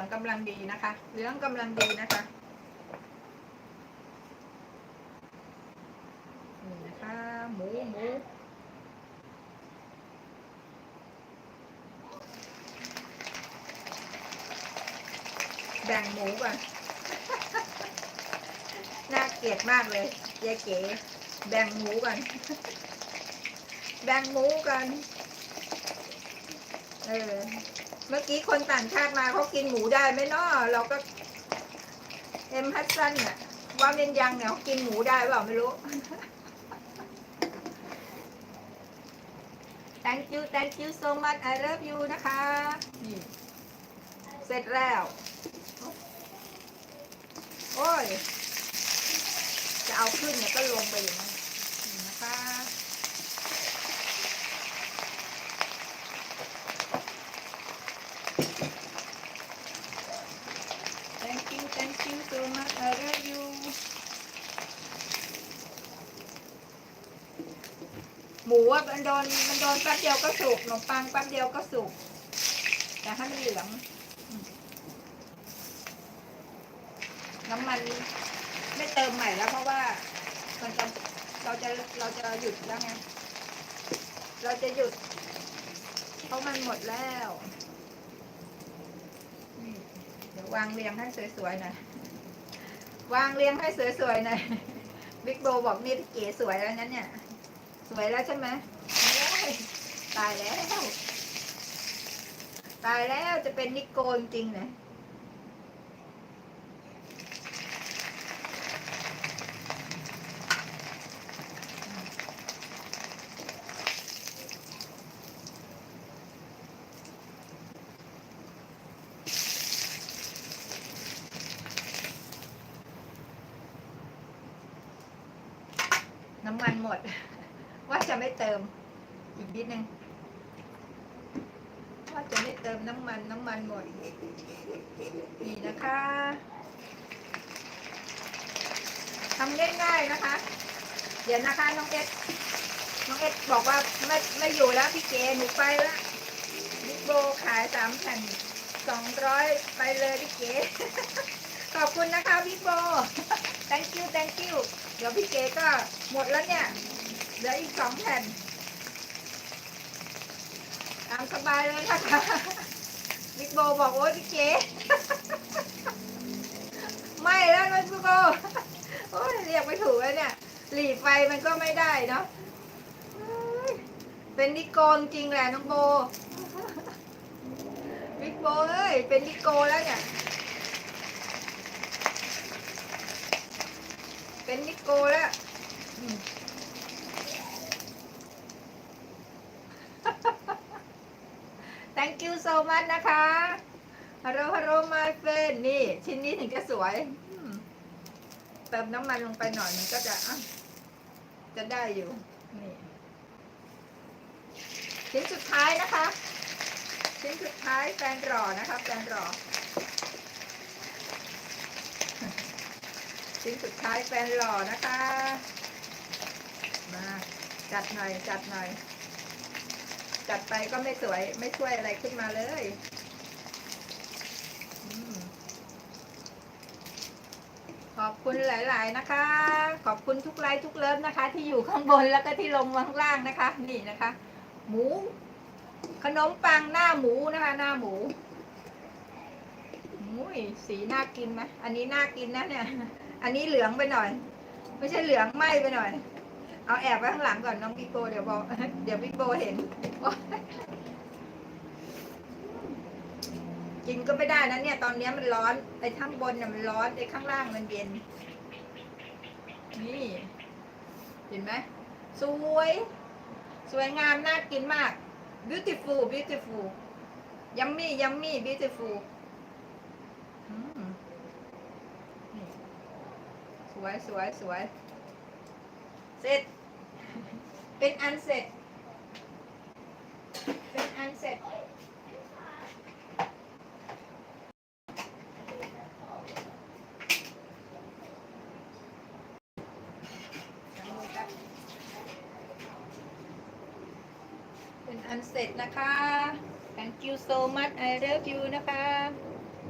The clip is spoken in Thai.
องกำลังดีนะคะ เหลืองกำลังดีนะคะนี่นะคะหมูหมูแบ่งหมูก่อนน่าเกลียดมากเลยยายเก๋แบ่งหมูก่อนแบ่งหมูกันเออ เมื่อกี้คนต่างชาติมาเขากินหมูได้ไหมเนาะเราก็เอ็มฮัตสันน่ะว่าเมนยังเนี่ยเขากินหมูได้เปล่าไม่รู้ thank you thank you so much I love you นะคะเสร็จแล้ว โอ้ย จะเอาขึ้นเนี่ยก็ลงไปอย่างนั้นนี่นะคะ thank you thank you so much I love you หมูอะมันโดนมันโดนแป๊บเดียวก็สุกขนมปังแป๊บเดียวก็สุกแต่ให้มันเหลือง น้ำมันไม่เติมใหม่แล้วเพราะว่ามันจะเราจะเราจะหยุดแล้วไง เราจะหยุด เพราะมันหมดแล้วเดี๋ยววางเรียงให้สวยๆหน่อยวางเรียงให้สวยๆหน่อยบิ๊กโบบอกนี่เก๋สวยแล้วนั้นเนี่ย สวยแล้วใช่ไหมตายแล้ว ตายแล้วจะเป็นนิโกนจริงเลยน้ำมันหมด ว่าจะไม่เติมอีกนิดนึงว่าจะไม่เติมน้ำมันน้ำมันหมดนี่นะคะทำง่ายๆนะคะ เดี๋ยวนะคะน้องเอสน้องเอสบอกว่าไม่ไม่อยู่แล้วพี่เจหนูไปแล้วบิ๊กโบขายสามแผ่นสองร้อยไปเลยพี่เจขอบคุณนะคะพี่โบ thank you thank you เดี๋ยวพี่เจก็หมดแล้วเนี่ย เหลืออีกสองแผ่นตามสบายเลยนะคะบิ๊กโบบอกโอ้ยพี่เจไม่แล้วนะบิ๊กโบโอ้ยเรียกไม่ถูกแล้วเนี่ย หลีไฟมันก็ไม่ได้เนาะเอ้ยเป็นนิโกนจริงแหละน้องโบบิ๊กโบเอ้ยเป็นนิโกแล้วเนี่ยเป็นนิโกแล้วอืม thank you so much นะคะฮัลโหลฮัลโหล my friend นี่ชิ้นนี้ถึงจะสวย เติมน้ำมันลงไปหน่อยมันก็จะจะได้อยู่ นี่ ชิ้นสุดท้ายนะคะ ชิ้นสุดท้ายแฟนรอนะคะแฟนรอ ชิ้นสุดท้ายแฟนหล่อนะคะ มา จัดหน่อย จัดหน่อย จัดไปก็ไม่สวยไม่ช่วยอะไรขึ้นมาเลยอขอบคุณหลาย ๆ นะคะ ขอบคุณทุกไลค์ทุกเลิฟนะคะ ที่อยู่ข้างบนแล้วก็ที่ลงมาข้างล่างนะคะ นี่นะคะ หมู ขนมปังหน้าหมูนะคะ หน้าหมูอุ้ยสีน่ากินไหมอันนี้น่ากินนะเนี่ย อันนี้เหลืองไปหน่อย ไม่ใช่เหลืองไหมไปหน่อย เอาแอบไว้ข้างหลังก่อนน้องบิ๊กโบเดี๋ยวบอกเดี๋ยวบิ๊กโบเห็น กินก็ไม่ได้นะเนี่ย ตอนนี้มันร้อนไอ้ข้างบนเนี่ยมันร้อนไอ้ข้างล่างมันเย็น นี่ เห็นไหมสวย สวยงามน่ากินมาก beautiful beautiful yummy yummy beautiful สวยสวยสวยเสร็จ เป็นอันเสร็จ เป็นอันเสร็จ เป็นอันเสร็จนะคะ thank you so much I love you นะคะ